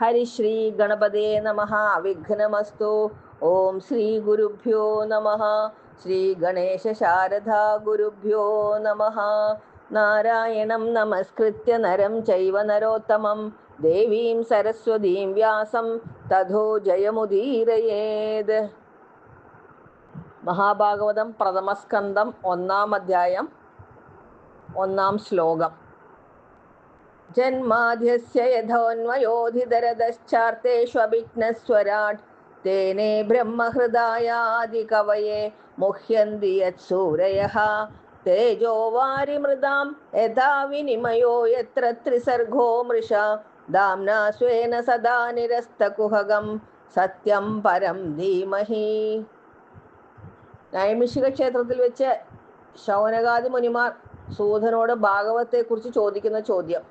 ഹരിശ്രീ ഗണപതേ നമ വിഘ്നമസ്തു ഓം ശ്രീ ഗുരുഭ്യോ നമ ശ്രീ ഗണേശ ശാരദാ ഗുരുഭ്യോ നമ നാരായണം നമസ്കൃത്യ നരം ചൈവ നരോത്തമം ദേവീം സരസ്വതീം വ്യാസം തഥോ ജയമുദീരയേത് മഹാഭാഗവതം പ്രഥമസ്കന്ധം ഒന്നാം അധ്യായം ഒന്നാം ശ്ലോകം. ജന്മാദ്യസ്യ യഥോന്വയോധിതരതശ്ചാർത്തേഷ്വഭിഘ്നസ്വരാട് തേനേ ബ്രഹ്മഹൃദായാദികവയെ മുഹ്യന്തി യത്സൂരയഃ തേജോ വാരിമൃതാം യഥാ വിനിമയോ യത്ര ത്രിസർഗോ മൃഷ. ദാംനാ സ്വേന സദാ നിരസ്തകുഹകം സത്യം പരം ധീമഹി. നൈമിഷിക ക്ഷേത്രത്തിൽ വെച്ച് ശൗനകാദി മുനിമാർ സൂതനോട് ഭാഗവത്തെക്കുറിച്ച് ചോദിക്കുന്ന ചോദ്യം.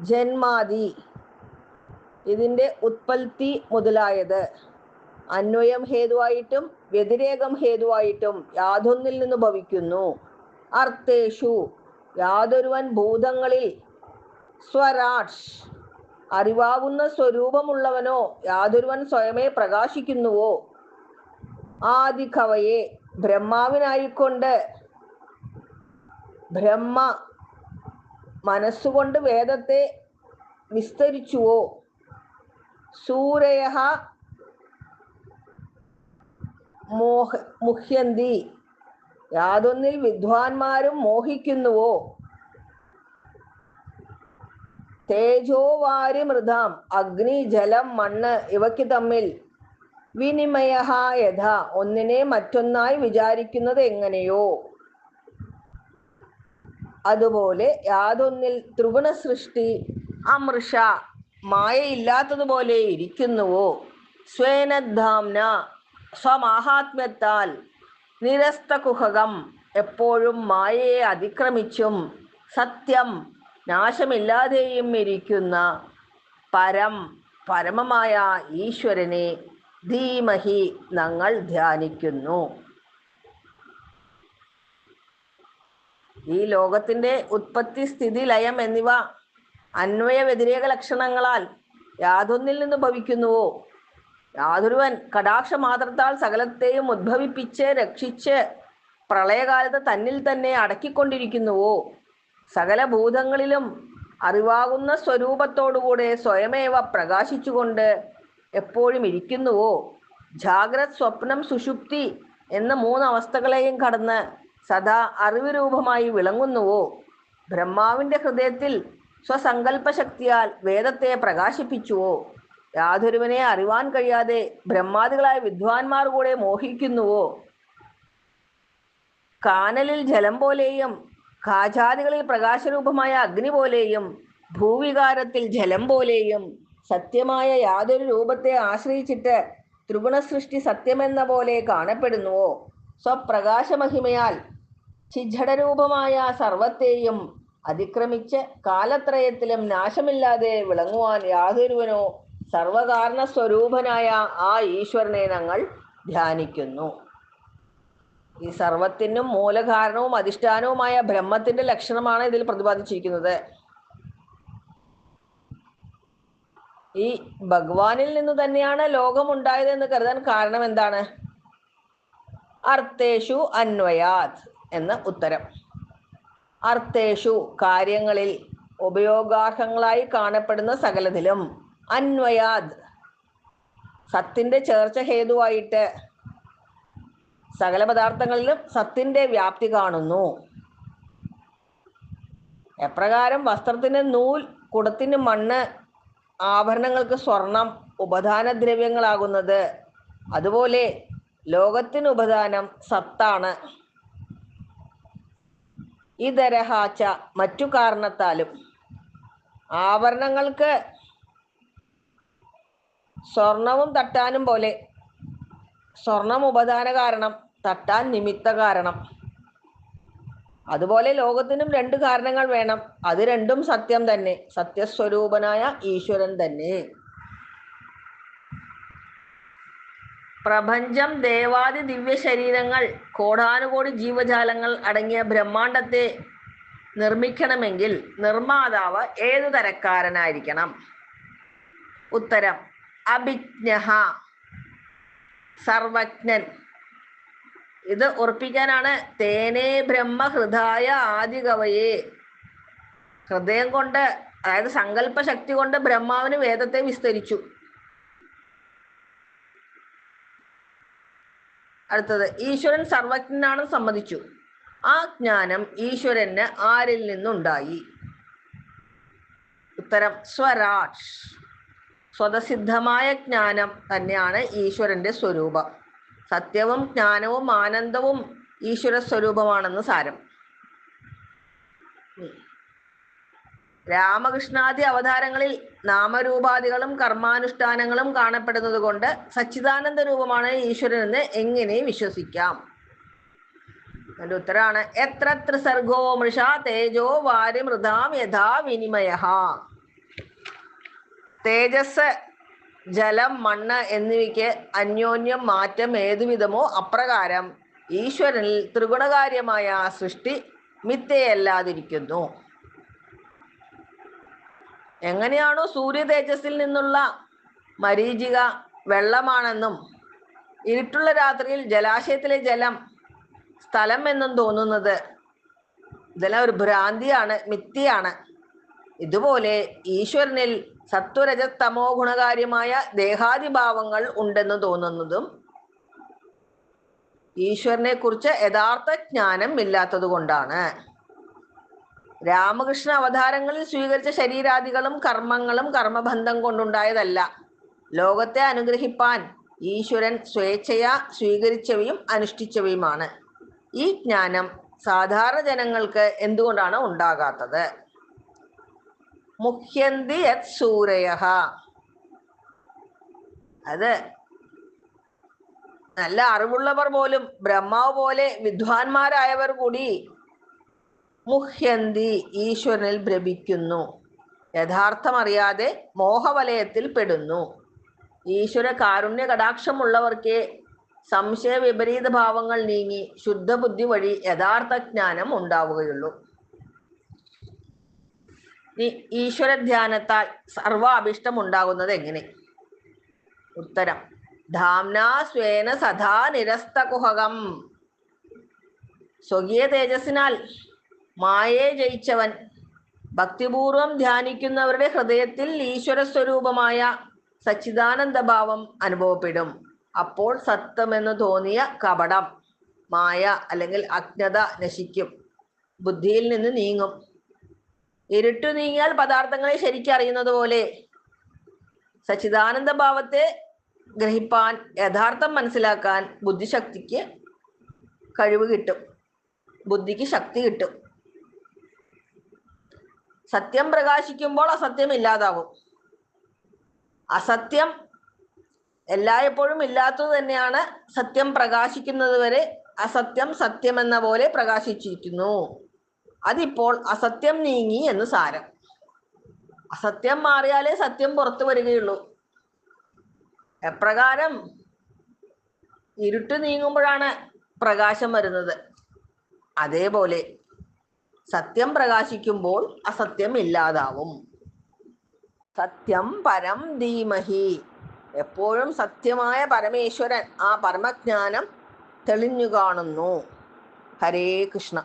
ജന്മാദി. ഇതിന്റെ ഉത്പത്തി മുതലായത്. അന്വയം ഹേതുവായിട്ടും വ്യതിരേകം ഹേതുവായിട്ടും യാതൊന്നിൽ നിന്ന് ഭവിക്കുന്നു. അർത്ഥേഷു യാതൊരുവൻ ഭൂതങ്ങളിൽ സ്വരാഷ്. അറിവാവുന്ന സ്വരൂപമുള്ളവനോ യാതൊരുവൻ സ്വയമേ പ്രകാശിക്കുന്നുവോ? ആദികവയെ ബ്രഹ്മാവിനായിക്കൊണ്ട് ബ്രഹ്മ മനസ്സുകൊണ്ട് വേദത്തെ വിസ്തരിച്ചുവോ? സൂരയ മോഹ മുഹ്യന്തി. യാതൊന്നിൽ വിദ്വാൻമാരും മോഹിക്കുന്നുവോ? തേജോ വാരി മൃതാം അഗ്നി ജലം മണ്ണ് ഇവയ്ക്ക് തമ്മിൽ വിനിമയ യഥ. ഒന്നിനെ മറ്റൊന്നായി വിചാരിക്കുന്നത് എങ്ങനെയോ? അതുപോലെ യാതൊന്നിൽ ത്രിഗുണ സൃഷ്ടി അമൃഷ മായയില്ലാത്തതുപോലെ ഇരിക്കുന്നുവോ? സ്വേനധാംന സ്വമാഹാത്മ്യത്താൽ നിരസ്തകുഹകം എപ്പോഴും മായയെ അതിക്രമിച്ചും സത്യം നാശമില്ലാതെയും ഇരിക്കുന്ന പരം പരമമായ ഈശ്വരനെ ധീമഹി ഞങ്ങൾ ധ്യാനിക്കുന്നു. ഈ ലോകത്തിന്റെ ഉത്പത്തി സ്ഥിതി ലയം എന്നിവ അന്വയ വ്യതിരേക ലക്ഷണങ്ങളാൽ യാതൊന്നിൽ നിന്ന് ഭവിക്കുന്നുവോ? യാതൊരുവൻ കടാക്ഷ മാത്രത്താൽ സകലത്തെയും ഉദ്ഭവിപ്പിച്ച് രക്ഷിച്ച് പ്രളയകാലത്ത് തന്നിൽ തന്നെ അടക്കിക്കൊണ്ടിരിക്കുന്നുവോ? സകല ഭൂതങ്ങളിലും അറിവാകുന്ന സ്വരൂപത്തോടുകൂടെ സ്വയമേവ പ്രകാശിച്ചുകൊണ്ട് എപ്പോഴും ഇരിക്കുന്നുവോ? ജാഗ്രത് സ്വപ്നം സുഷുപ്തി എന്ന മൂന്ന് അവസ്ഥകളെയും കടന്ന് സദാ അറിവ് രൂപമായി വിളങ്ങുന്നുവോ? ബ്രഹ്മാവിന്റെ ഹൃദയത്തിൽ സ്വസങ്കല്പശക്തിയാൽ വേദത്തെ പ്രകാശിപ്പിച്ചുവോ? യാതൊരുവനെ അറിവാൻ കഴിയാതെ ബ്രഹ്മാദികളായ വിദ്വാൻമാർ കൂടെ മോഹിക്കുന്നുവോ? കാനലിൽ ജലം പോലെയും കാജാദികളിൽ പ്രകാശരൂപമായ അഗ്നി പോലെയും ഭൂവികാരത്തിൽ ജലം പോലെയും സത്യമായ യാതൊരു രൂപത്തെ ആശ്രയിച്ചിട്ട് ത്രിഗുണസൃഷ്ടി സത്യമെന്ന പോലെ കാണപ്പെടുന്നുവോ? സ്വപ്രകാശമഹിമയാൽ ചിജടരൂപമായ സർവത്തെയും അതിക്രമിച്ച് കാലത്രയത്തിലും നാശമില്ലാതെ വിളങ്ങുവാൻ യാതൊരുവനോ സർവകാരണ സ്വരൂപനായ ആ ഈശ്വരനെ ഞങ്ങൾ ധ്യാനിക്കുന്നു. ഈ സർവത്തിനും മൂലകാരണവും അധിഷ്ഠാനവുമായ ബ്രഹ്മത്തിന്റെ ലക്ഷണമാണ് ഇതിൽ പ്രതിപാദിച്ചിരിക്കുന്നത്. ഈ ഭഗവാനിൽ നിന്ന് തന്നെയാണ് ലോകമുണ്ടായതെന്ന് കരുതാൻ കാരണം എന്താണ്? അർത്ഥേഷു അന്വയാത് എന്ന് ഉത്തരം. അർത്ഥേഷു കാര്യങ്ങളിൽ ഉപയോഗാർഹങ്ങളായി കാണപ്പെടുന്ന സകലത്തിലും അന്വയാത്. സത്തിന്റെ ചേർച്ച ഹേതുവായിട്ട് സകല പദാർത്ഥങ്ങളിലും സത്തിന്റെ വ്യാപ്തി കാണുന്നു. എപ്രകാരം വസ്ത്രത്തിന് നൂൽ കുടത്തിന് മണ്ണ് ആഭരണങ്ങൾക്ക് സ്വർണം ഉപധാന ദ്രവ്യങ്ങളാകുന്നത് അതുപോലെ ലോകത്തിന് ഉപദാനം സത്താണ്. ഇതരഹാച്ച മറ്റു കാരണത്താലും ആവരണങ്ങൾക്ക് സ്വർണവും തട്ടാനും പോലെ സ്വർണം ഉപദാന കാരണം തട്ടാൻ നിമിത്ത കാരണം. അതുപോലെ ലോകത്തിനും രണ്ട് കാരണങ്ങൾ വേണം. അത് രണ്ടും സത്യം തന്നെ. സത്യസ്വരൂപനായ ഈശ്വരൻ തന്നെ. പ്രപഞ്ചം ദേവാദി ദിവ്യ ശരീരങ്ങൾ കോടാനുകോടി ജീവജാലങ്ങൾ അടങ്ങിയ ബ്രഹ്മാണ്ടത്തെ നിർമ്മിക്കണമെങ്കിൽ നിർമ്മാതാവ് ഏതു തരക്കാരനായിരിക്കണം? ഉത്തരം അഭിജ്ഞ സർവജ്ഞൻ. ഇത് ഉറപ്പിക്കാനാണ് തേനേ ബ്രഹ്മഹൃദായ ആദികവയെ ഹൃദയം കൊണ്ട് അതായത് സങ്കല്പ ശക്തി കൊണ്ട് ബ്രഹ്മാവിന് വേദത്തെ വിസ്തരിച്ചു. അടുത്തത് ഈശ്വരൻ സർവജ്ഞനാണെന്ന് സമ്മതിച്ചു. ആ ജ്ഞാനം ഈശ്വരന് ആരിൽ നിന്നുണ്ടായി? ഉത്തരം സ്വരാജ്. സ്വതസിദ്ധമായ ജ്ഞാനം തന്നെയാണ് ഈശ്വരന്റെ സ്വരൂപം. സത്യവും ജ്ഞാനവും ആനന്ദവും ഈശ്വര സ്വരൂപമാണെന്ന് സാരം. രാമകൃഷ്ണാദി അവതാരങ്ങളിൽ നാമരൂപാദികളും കർമാനുഷ്ഠാനങ്ങളും കാണപ്പെടുന്നത് കൊണ്ട് സച്ചിദാനന്ദ രൂപമാണ് ഈശ്വരൻ എന്ന് എങ്ങനെ വിശ്വസിക്കാം? അതിന്റെ ഉത്തരാണ് എത്ര ത്രിസർഗോ മൃഷ തേജോ വാരി മൃതാം യഥാ വിനിമയ. തേജസ് ജലം മണ്ണ് എന്നിവയ്ക്ക് അന്യോന്യം മാറ്റം ഏതുവിധമോ അപ്രകാരം ഈശ്വരനിൽ ത്രിഗുണകാര്യമായ സൃഷ്ടി മിഥ്യയല്ലാതിരിക്കുന്നു. എങ്ങനെയാണോ സൂര്യ തേജസ്സിൽ നിന്നുള്ള മരീചിക വെള്ളമാണെന്നും ഇരുട്ടുള്ള രാത്രിയിൽ ജലാശയത്തിലെ ജലം സ്ഥലം എന്നും തോന്നുന്നത് ഇതെല്ലാം ഒരു ഭ്രാന്തിയാണ് മിത്തിയാണ് ഇതുപോലെ ഈശ്വരനിൽ സത്വരജ തമോ ഗുണകാര്യമായ ദേഹാതിഭാവങ്ങൾ ഉണ്ടെന്ന് തോന്നുന്നതും ഈശ്വരനെ കുറിച്ച് യഥാർത്ഥ ജ്ഞാനം ഇല്ലാത്തത് കൊണ്ടാണ് രാമകൃഷ്ണ അവതാരങ്ങളിൽ സ്വീകരിച്ച ശരീരാദികളും കർമ്മങ്ങളും കർമ്മബന്ധം കൊണ്ടുണ്ടായതല്ല. ലോകത്തെ അനുഗ്രഹിപ്പാൻ ഈശ്വരൻ സ്വേച്ഛയാ സ്വീകരിച്ചവയും അനുഷ്ഠിച്ചവയുമാണ്. ഈ ജ്ഞാനം സാധാരണ ജനങ്ങൾക്ക് എന്തുകൊണ്ടാണ് ഉണ്ടാകാത്തത്? മുഖ്യന്തി യത് സൂരയ അത് നല്ല അറിവുള്ളവർ പോലും ബ്രഹ്മാവ് പോലെ വിദ്വാൻമാരായവർ കൂടി മുഹ്യന്തി ഈശ്വരനിൽ ഭ്രമിക്കുന്നു. യഥാർത്ഥമറിയാതെ മോഹവലയത്തിൽ പെടുന്നു. ഈശ്വര കാരുണ്യ കടാക്ഷമുള്ളവർക്കേ സംശയ വിപരീത ഭാവങ്ങൾ നീങ്ങി ശുദ്ധബുദ്ധി വഴി യഥാർത്ഥ ജ്ഞാനം ഉണ്ടാവുകയുള്ളൂ. ഈശ്വര ധ്യാനത്താൽ സർവാഭിഷ്ടം ഉണ്ടാകുന്നത് എങ്ങനെ ഉത്തരം. ധാംനാ സ്വേന സദാ നിരസ്തകുഹകം. സ്വകീയ തേജസ്സിനാൽ മായയെ ജയിച്ചവൻ. ഭക്തിപൂർവം ധ്യാനിക്കുന്നവരുടെ ഹൃദയത്തിൽ ഈശ്വര സ്വരൂപമായ സച്ചിദാനന്ദ ഭാവം അനുഭവപ്പെടും. അപ്പോൾ സത്യമെന്ന് തോന്നിയ കപടം മായ അല്ലെങ്കിൽ അജ്ഞത നശിക്കും. ബുദ്ധിയിൽ നിന്ന് നീങ്ങും. ഇരുട്ടു നീങ്ങിയാൽ പദാർത്ഥങ്ങളെ ശരിക്കറിയുന്നത് പോലെ സച്ചിദാനന്ദ ഭാവത്തെ ഗ്രഹിപ്പാൻ യഥാർത്ഥം മനസ്സിലാക്കാൻ ബുദ്ധിശക്തിക്ക് കഴിവ് കിട്ടും. ബുദ്ധിക്ക് ശക്തി കിട്ടും. സത്യം പ്രകാശിക്കുമ്പോൾ അസത്യം ഇല്ലാതാവും. അസത്യം എല്ലായ്പ്പോഴും ഇല്ലാത്തത് തന്നെയാണ് സത്യം പ്രകാശിക്കുന്നത് വരെ അസത്യം സത്യം എന്ന പോലെ പ്രകാശിച്ചിരിക്കുന്നു. അതിപ്പോൾ അസത്യം നീങ്ങി എന്ന് സാരം. അസത്യം മാറിയാലേ സത്യം പുറത്തു വരികയുള്ളൂ. എപ്രകാരം ഇരുട്ട് നീങ്ങുമ്പോഴാണ് പ്രകാശം വരുന്നത്. അതേപോലെ സത്യം പ്രകാശിക്കുമ്പോൾ അസത്യം ഇല്ലാതാവും. സത്യം പരം ധീമഹി. എപ്പോഴും സത്യമായ പരമേശ്വരൻ ആ പരമജ്ഞാനം തെളിഞ്ഞു കാണുന്നു. ഹരേ കൃഷ്ണ.